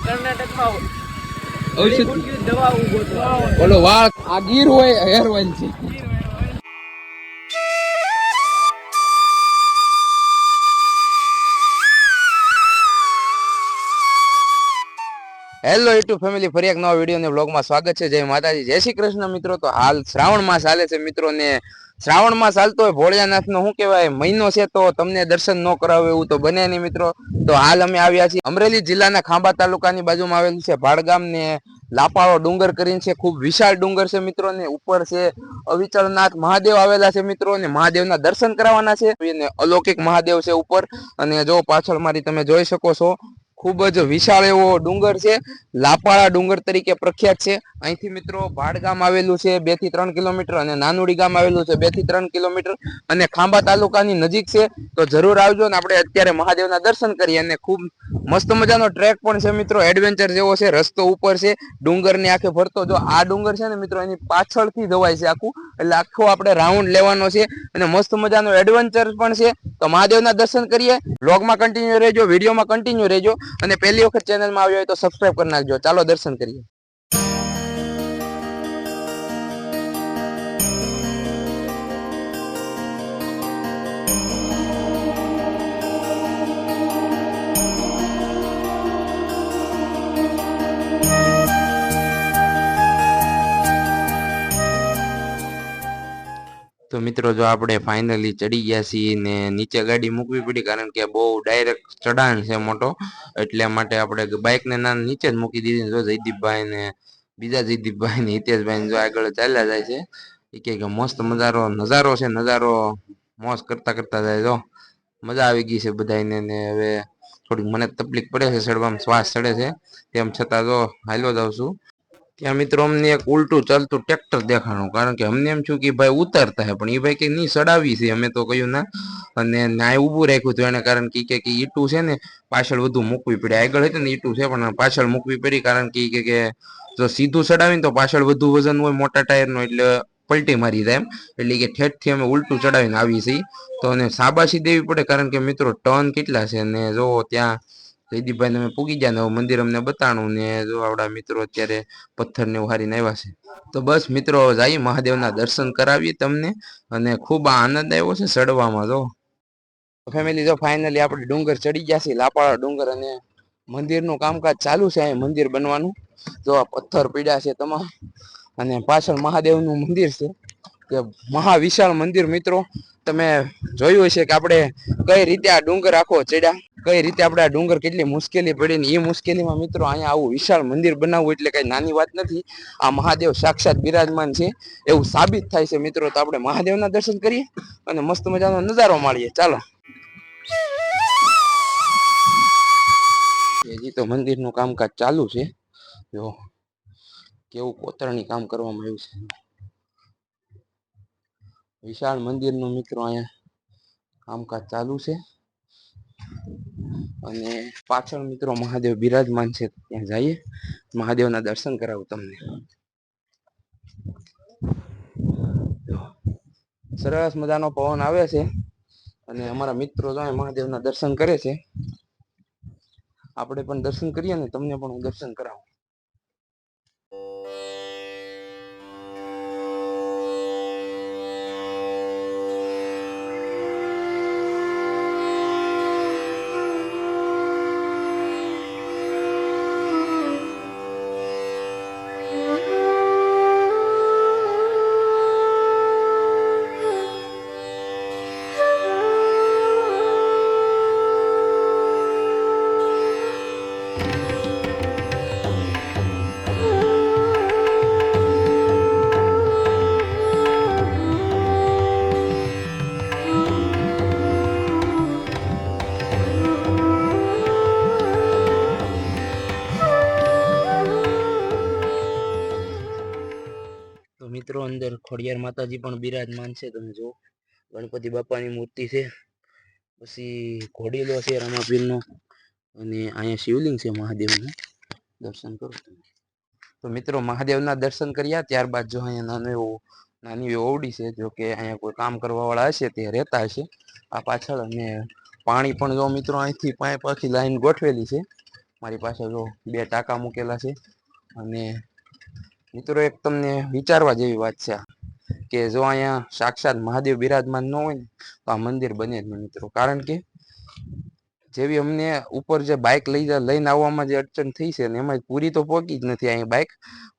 કર્ણાટકમાં ઔષધ દવા તો ઓલો વાળ આ ગીર હોય હેર ઓઇલ છે. હેલો યુટ્યુબ ફેમિલી ફરી એક નવા વીડિયો બ્લોગમાં સ્વાગત છે. જય માતાજી, જય શ્રી કૃષ્ણ મિત્રો. તો હાલ શ્રાવણ માસ હાલે છે મિત્રો ને શ્રાવણ માસ હાલતો હોય ભોળિયાનાથનો, શું કહેવાય, મહિનો છે તો તમને દર્શન ન કરાવે એવું તો બને નહીં મિત્રો. તો હાલ અમે આવ્યા છીએ અમરેલી જિલ્લાના ખાંભા તાલુકાની બાજુમાં આવેલું છે ભાડગામ ને લાપાળો ડુંગર કરીને છે. ખૂબ વિશાળ ડુંગર છે મિત્રો ને ઉપર છે અવિચળનાથ મહાદેવ આવેલા છે મિત્રો ને મહાદેવના દર્શન કરાવવાના છે. અને અલૌકિક મહાદેવ છે ઉપર. અને જો પાછળ મારી તમે જોઈ શકો છો ખૂબ જ વિશાળ એવો ડુંગર છે. લાપાળા ડુંગર તરીકે પ્રખ્યાત છે. અહીંથી મિત્રો ભાડ ગામ આવેલું છે બેથી ત્રણ કિલોમીટર અને નાનુડી ગામ આવેલું છે બેથી ત્રણ કિલોમીટર. અને ખાંભા તાલુકાની નજીક છે. તો જરૂર આવજો ને આપણે અત્યારે મહાદેવના દર્શન કરીએ અને ખૂબ મસ્ત મજાનો ટ્રેક પણ છે મિત્રો. એડવેન્ચર જેવો છે, રસ્તો ઉપર છે. ડુંગરની આખે ફરતો જો આ ડુંગર છે ને મિત્રો એની પાછળથી જવાય છે આખું. એટલે આખો આપણે રાઉન્ડ લેવાનો છે અને મસ્ત મજાનો એડવેન્ચર પણ છે. તો મહાદેવના દર્શન કરીએ. બ્લોગમાં કન્ટિન્યુ રહેજો, વિડીયોમાં કન્ટિન્યુ રહેજો. અને પહેલી વખત ચેનલમાં આવ્યો હોય તો સબસ્ક્રાઇબ કરી નાખજો. ચાલો દર્શન કરીએ. તો મિત્રો જો આપણે ફાઇનલી ચડી ગયા છીએ ને નીચે ગાડી મૂકવી પડી કારણ કે બહુ ડાયરેક્ટ ચઢાણ છે મોટો, એટલે માટે આપણે બાઇકને ના નીચે જ મૂકી દીધી. જો જયદીપભાઈ ને બીજા જયદીપભાઈ ને હિતેશભાઈ ને જો આગળ ચાલ્યા જાય છે, એ કહે કે મસ્ત મજારો નજારો છે. નજારો મોસ કરતા કરતા જાય. જો મજા આવી ગઈ છે બધાને ને હવે થોડીક મને તકલીફ પડે છે ચડવામાં, શ્વાસ ચડે છે. તેમ છતાં જો હાલ્યો જાઉં છું. ત્યાં મિત્રો અમને એક ઉલટું ચાલતું ટ્રેક્ટર દેખાણું. કારણ કે અમને એમ છું કે ભાઈ ઉતરતા હે, પણ એ ભાઈ કે નહીં સડાવી છે. અમે તો કહ્યું, ના. અને નાય ઊભું રાખ્યું હતું. એને કારણ કે ઈટું છે ને પાછળ વધુ મૂકવી પડે. આગળ હતી ને ઈટું છે, પણ પાછળ મૂકવી પડી. કારણ કે કે જો સીધું ચડાવીને તો પાછળ વધુ વજન હોય, મોટા ટાયરનું, એટલે પલટી મારી જાય એમ. એટલે કે ઠેઠથી અમે ઉલટું ચડાવીને આવી છીએ. તો અને સાબાસી દેવી પડે. કારણ કે મિત્રો ટર્ન કેટલા છે ને જો ત્યાં જયદીપભાઈ તમે પૂગી ગયા ને મંદિર અમને બતાણું ને જો આપણા મિત્રો અત્યારે પથ્થર ને ઉહારીને આવ્યા છે. તો બસ મિત્રો જઈએ મહાદેવના દર્શન કરાવીએ તમને અને ખૂબ આનંદ આવ્યો છે ચડવામાં, જો. ફેમિલી જો ફાઇનલી આપણે ડુંગર ચડી ગયા છીએ લાપાળા ડુંગર અને મંદિરનું કામકાજ ચાલુ છે અહીં મંદિર બનવાનું. જો આ પથ્થર પીડ્યા છે તમામ અને પાછળ મહાદેવનું મંદિર છે. કે મહા વિશાળ મંદિર મિત્રો, તમે જોયું હશે કે આપણે કઈ રીતે આ ડુંગર આખો ચડ્યા. કઈ રીતે આપણે આ ડુંગર કેટલી મુશ્કેલી પડી ને એ મુશ્કેલીમાં મિત્રો અહીંયા આવું વિશાળ મંદિર બનાવવું એટલે કઈ નાની વાત નથી. આ મહાદેવ સાક્ષાત બિરાજમાન છે. એવું સાબિત થાય છે મિત્રો, તો આપણે મહાદેવના દર્શન કરીએ અને મસ્ત મજાનો નજારો માણીએ. ચાલો. હજી તો મંદિરનું કામકાજ ચાલુ છે. જો, કેવું કોતરણી કામ કરવામાં આવ્યું છે. વિશાળ મંદિરનું મિત્રો અહીંયા કામકાજ ચાલુ છે. અને પાછળ મિત્રો મહાદેવ બિરાજમાન છે, ત્યાં જઈએ. મહાદેવના દર્શન કરાવું તમને. સરસ મજાનો પવન આવે છે અને અમારા મિત્રો જો મહાદેવના દર્શન કરે છે. આપણે પણ દર્શન કરીએ ને, તમને પણ હું દર્શન કરાવું. અંદર ખોડિયાર માતાજી પણ બિરાજમાન છે, તમે જુઓ. ગણપતિ બાપાની મૂર્તિ છે. પછી ઘોડીલો છે, રમાપીરનો. અને અહીંયા શિવલિંગ છે, મહાદેવનું. દર્શન કરો તમે. તો મિત્રો, મહાદેવના દર્શન કર્યા, ત્યારબાદ જો અહીંયા નાનો એવો, નાની એવી ઓવડી છે, જો કે અહીંયા કોઈ કામ કરવાવાળા હશે, તે રહેતા હશે. આ પાછળ અને પાણી પણ જો મિત્રો અહીંથી પાંચ પાછી લાઈન ગોઠવેલી છે. મારી પાસે જો બે ટાંકા મૂકેલા છે. અને મિત્રો, એક તમને વિચારવા જેવી વાત છે કે જો અહીંયા સાક્ષાત મહાદેવ બિરાજમાન ન હોય ને, તો આ મંદિર બને જ મિત્રો. કારણ કે જેવી અમને ઉપર જે બાઇક લઈ લઈને આવવામાં જે અડચણ થઈ છે ને એમાં પૂરી તો પહોંચી જ નથી અહીં બાઇક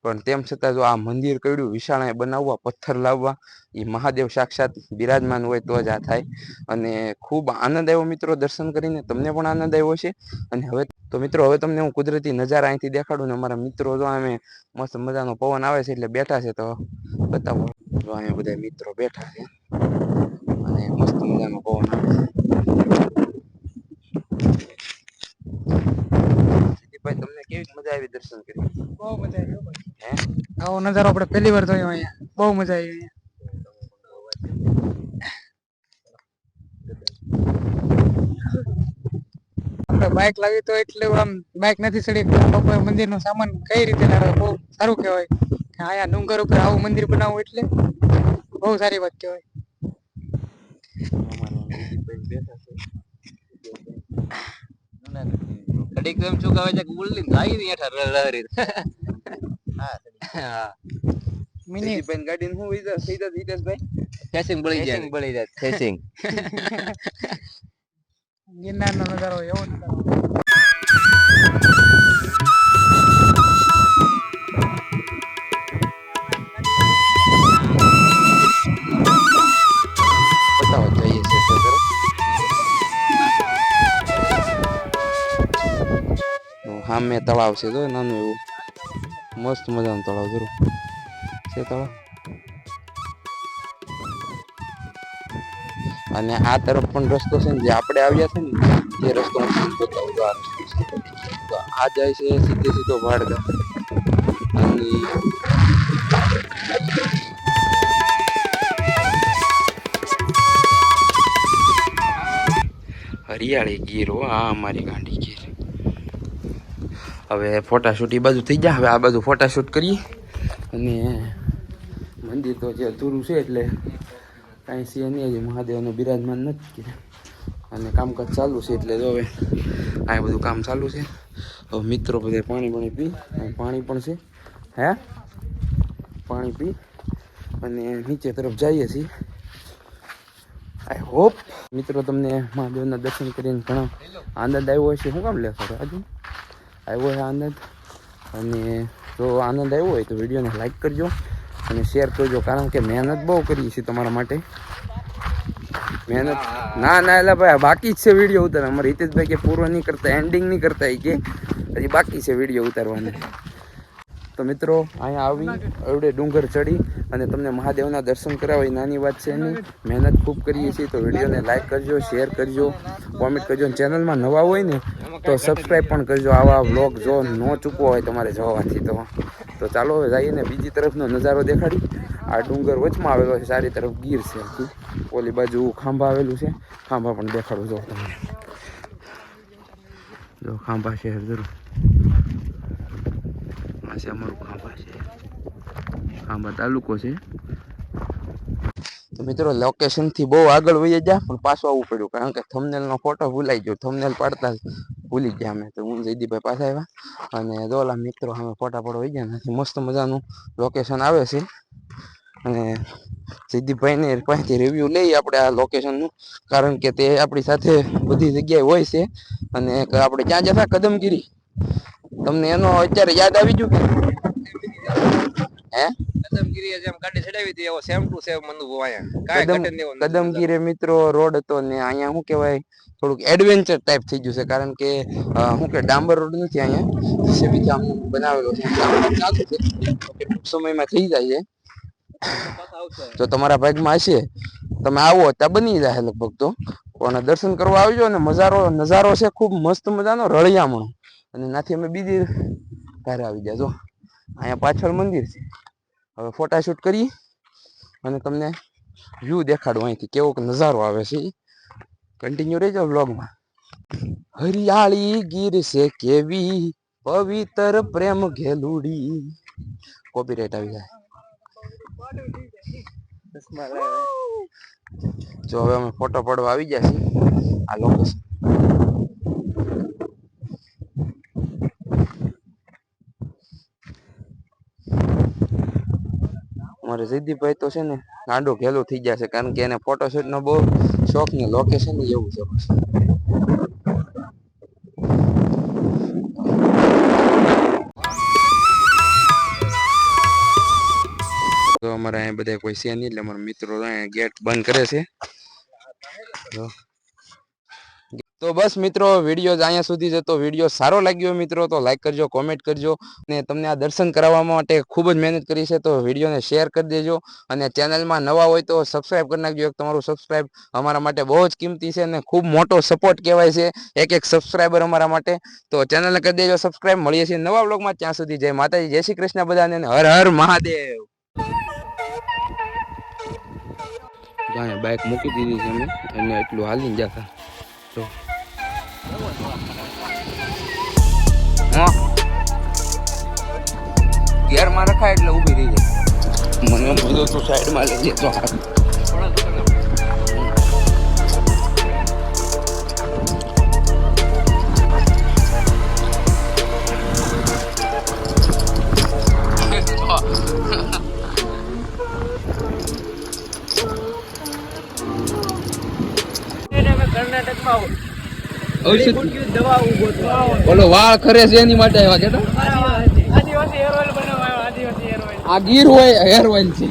પણ તેમ છતાં જો આ મંદિર કર્યું, વિશાળાએ બનાવવા, પથ્થર લાવવા એ મહાદેવ સાક્ષાત બિરાજમાન હોય તો જ આ થાય. અને ખૂબ આનંદ આવ્યો મિત્રો દર્શન કરીને, તમને પણ આનંદ આવ્યો છે અને હવે તો મિત્રો, હવે તમને હું કુદરતી નજારા અહીંથી દેખાડું ને અમારા મિત્રો જો અમે મસ્ત મજાનો પવન આવે છે એટલે બેઠા છે તો બતાવો. જો અહીંયા બધા મિત્રો બેઠા છે. અને મસ્ત મજાનો પવન આવે છે ભાઈ તમને કેવી મજા આવી દર્શન કરી. બહુ મજા આવી હે આવો નજારો આપણે પહેલી વાર જોયો અહીંયા. બહુ મજા આવી અહીંયા. આપણે બાઇક લાવી તો એટલે આમ બાઇક નથી ચડી. લોકો મંદિર મંદિરનો સામાન કઈ રીતે લાવે બહુ સારું કહેવાય. કે અહીંયા ડુંગર ઉપર આવું મંદિર બનાવવું એટલે બહુ સારી વાત કહેવાય. બેઠા તો શું કહેવાય છે? કે ઉલ્લી ભાગી ની હેઠળ ર- હા. મિની બેન ગાડી હું વિચાર થઈ જતી હિતેશભાઈ? ફેસિંગ બળી જાય. બળી જાય. ફેસિંગ. ગિરનારનો નજારો એવો નજારો સામે તળાવ છે, જો નાનું એવું. મસ્ત મજાનું તળાવ, જરૂર. છે તળાવ? અને આ તરફ પણ રસ્તો છે ને, જે આપણે આવ્યા છે ને, એ રસ્તો બતાવું આ તો આ જાય છે સીધે સીધો ભાડગા અને હરિયાળી ગીર આ અમારી ગાંડી ગીર. હવે ફોટાશૂટ એ બાજુ થઈ જાય હવે આ બાજુ ફોટાશૂટ કરીએ. અને મંદિર તો જે અધૂરું છે એટલે કાંઈ છે નહીં. હજી મહાદેવનું બિરાજમાન નથી. અને કામકાજ ચાલુ છે એટલે જો હવે આ બધું કામ ચાલુ છે. હવે મિત્રો બધે પાણી પાણી પી. પાણી પણ છે. હે? પાણી પી. અને નીચે તરફ જઈએ છીએ. આઈ હોપ મિત્રો તમને મહાદેવના દર્શન કરીને ઘણો આનંદ આવ્યો હશે. શું કામ લેશો? રાજુ આવ્યો છે આનંદ. અને જો આનંદ આવ્યો હોય તો વિડીયોને લાઈક કરજો અને શેર કરજો, કારણ કે મહેનત બહુ કરીએ છીએ તમારા માટે. મહેનત ના ના એટલે ભાઈ બાકી જ છે વીડિયો ઉતારવા. અમારે હિતેશભાઈ કે પૂરો નહીં કરતા એન્ડિંગ નહીં કરતા એ કે. હજી બાકી છે વીડિયો ઉતારવાની. તો મિત્રો, અહીંયા આવી એવડે ડુંગર ચડી અને તમને મહાદેવના દર્શન કરાવવા એ નાની વાત છે નહીં મહેનત ખૂબ કરીએ છીએ તો વિડીયોને લાઈક કરજો શેર કરજો કોમેન્ટ કરજો ચેનલમાં નવા હોય ને, તો સબસ્ક્રાઈબ પણ કરજો. આવા વ્લોગ જો ન ચૂકવો હોય તમારે જવાથી તો. તો ચાલો જઈએ ને બીજી તરફનો નજારો દેખાડી. આ ડુંગર વચમાં આવેલો છે સારી તરફ ગીર છે ઓલી બાજુ ખાંભા આવેલું છે. ખાંભા પણ દેખાડું જો તમને. જો ખાંભા છે જરૂર. છે, અમારું ખાંભા છે. ખાંભા તાલુકો છે. તો મિત્રો લોકેશનથી બહુ આગળ વહી ગયા પણ પાછું આવવું પડ્યું, કારણ કે થમનેલનો ફોટો ભૂલાઈ ગયો. થમનેલ પાડતા ભૂલી ગયા અમે. તો હું જયદીભાઈ પાછા આવ્યા, અને દોલા મિત્રો અમે ફોટા પડવા વહી ગયા નથી મસ્ત મજાનું લોકેશન આવે છે. અને જયદીપભાઈને પાસેથી રિવ્યૂ લઈએ આપણે આ લોકેશનનું કારણ કે તે આપણી સાથે બધી જગ્યાએ હોય છે. અને આપણે ક્યાં જતા કદમગીરી તમને એનો અત્યારે યાદ આવી ગયું? કે હે. કદમગીરે મિત્રો રોડ હતો ને અહીંયા શું કહેવાય થોડુંક એડવેન્ચર ટાઈપ થઈ ગયું છે. કારણ કે શું કે ડાંબર રોડ નથી અહીંયા. બનાવેલો છે. ચાલુ છે. ટૂંક સમયમાં થઈ જાય છે. જો તમારા ભાગમાં હશે તમે આવો ત્યાં બની જાય લગભગ તો. અને દર્શન કરવા આવજો ને મજારો નજારો છે ખૂબ મસ્ત મજાનો રળિયામણો. અને નાથી અમે બીજી ઘરે આવી ગયા. જો અહીંયા પાછળ મંદિર છે. હવે ફોટાશૂટ કરી અને તમને વ્યૂ દેખાડું અહીંથી. કેવો નજારો આવે છે કન્ટિન્યુ રહેજો વ્લોગમાં હરિયાળી ગીર છે કેવી? પવિત્ર પ્રેમ ઘેલુડી. કોપીરાઈટ આવી જાય. જો હવે અમે ફોટો પડવા આવી ગયા છીએ. આ લોકેશન અમારે જયદીપભાઈ તો છે ને ગાંડો ઘેલું થઈ જશે કારણ કે એને ફોટોશૂટ નો બહુ શોખ ને લોકેશન એવું છે બસ. તો અમારે અહીંયા બધા કોઈ છે નહીં એટલે અમારા મિત્રો ગેટ બંધ કરે છે તો- બસ મિત્રો વીડિયો અહીંયા સુધી જતો. વીડિયો સારો લાગ્યો મિત્રો, તો લાઈક કરજો કોમેન્ટ કરજો. ને તમને આ દર્શન કરાવવા માટે ખૂબ જ મહેનત કરી છે, તો વિડીયોને શેર કરી દેજો. અને ચેનલમાં નવા હોય તો સબસ્ક્રાઇબ કરી નાખજો. તમારું સબસ્ક્રાઇબ અમારા માટે બહુ જ કિંમતી છે અને ખૂબ મોટો સપોર્ટ કહેવાય છે. એક એક સબસ્ક્રાઇબર અમારા માટે. તો ચેનલને કરી દેજો સબસ્ક્રાઇબ મળીએ છીએ નવા બ્લોગમાં ત્યાં સુધી જય માતાજી, જય શ્રી કૃષ્ણ બધાને હર હર મહાદેવ. બાઇક મૂકી દીધી છે અમે. એને એટલું હાલીને જતા. તો ગેરમાં રખાય એટલે ઊભી રહી જાય. મને કીધું તું સાઈડમાં લઈ જતો. ઓલો વાળ ખરે છે એની માટે આવ્યા ઓઇલ. આ ગીર હોય હેર ઓઇલ છે.